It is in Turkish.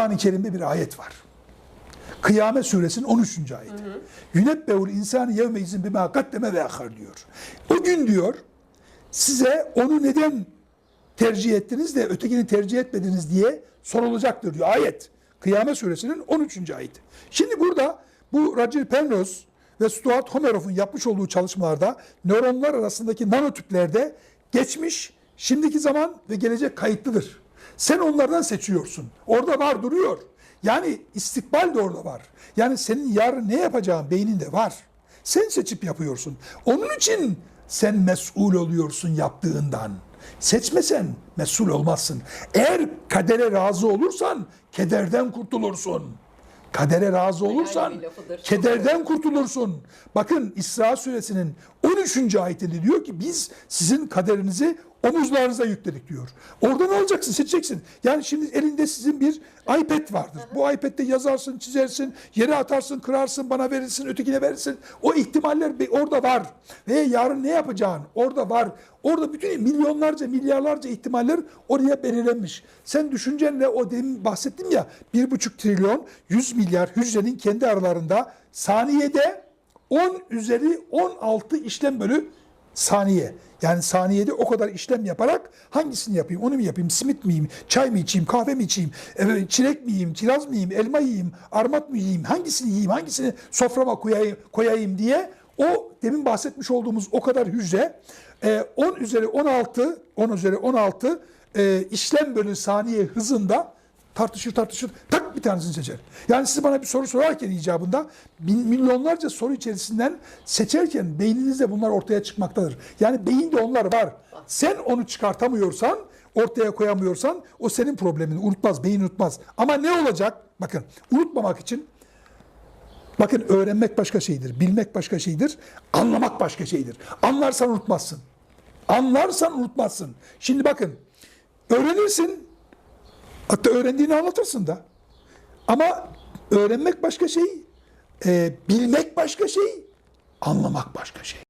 Kur'an-ı Kerim'de bir ayet var. Kıyamet suresinin 13. ayeti. Yünebbeul insanı yevme izin bima kaddeme ve akar diyor. O gün diyor size onu neden tercih ettiniz de ötekini tercih etmediniz diye sorulacaktır diyor ayet. Kıyamet suresinin 13. ayeti. Şimdi burada bu Roger Penrose ve Stuart Homeroff'un yapmış olduğu çalışmalarda nöronlar arasındaki nanotüplerde geçmiş, şimdiki zaman ve gelecek kayıtlıdır. Sen onlardan seçiyorsun. Orada var duruyor. Yani istikbal de orada var. Yani senin yarın ne yapacağın beyninde var. Sen seçip yapıyorsun. Onun için sen mesul oluyorsun yaptığından. Seçmesen mesul olmazsın. Eğer kadere razı olursan kederden kurtulursun. Kadere razı olursan kederden kurtulursun. Bakın İsra suresinin 13. ayetinde diyor ki biz sizin kaderinizi omuzlarınıza yükledik diyor. Oradan alacaksın, seçeceksin. Yani şimdi elinde sizin bir iPad vardır. Bu iPad'de yazarsın, çizersin, yere atarsın, kırarsın, bana verirsin, ötekine verirsin. O ihtimaller orada var. Ve yarın ne yapacağın orada var. Orada bütün milyonlarca, milyarlarca ihtimaller oraya belirlenmiş. Sen düşüncenle o demin bahsettim ya, bir buçuk trilyon, 100 milyar hücrenin kendi aralarında saniyede 10 üzeri 16 işlem bölü saniye. Yani saniyede o kadar işlem yaparak hangisini yapayım, onu mu yapayım, simit mi yiyeyim, çay mı içeyim, kahve mi içeyim, evet, çilek mi yiyeyim, kiraz mı elma yiyeyim, armut mu yiyeyim, hangisini yiyeyim, hangisini soframa koyayım, koyayım diye o demin bahsetmiş olduğumuz o kadar hücre e, 10 üzeri 16, 10 üzeri 16 e, işlem bölü saniye hızında tartışır tartışır tak bir tanesini seçer. Yani siz bana bir soru sorarken icabında milyonlarca soru içerisinden seçerken beyninizde bunlar ortaya çıkmaktadır. Yani beyinde onlar var. Sen onu çıkartamıyorsan, ortaya koyamıyorsan o senin problemin. Unutmaz, beyin unutmaz. Ama ne olacak? Bakın unutmamak için Bakın öğrenmek başka şeydir, bilmek başka şeydir, anlamak başka şeydir. Anlarsan unutmazsın. Anlarsan unutmazsın. Şimdi bakın, öğrenirsin, hatta öğrendiğini anlatırsın da. Ama öğrenmek başka şey, e, bilmek başka şey, anlamak başka şey.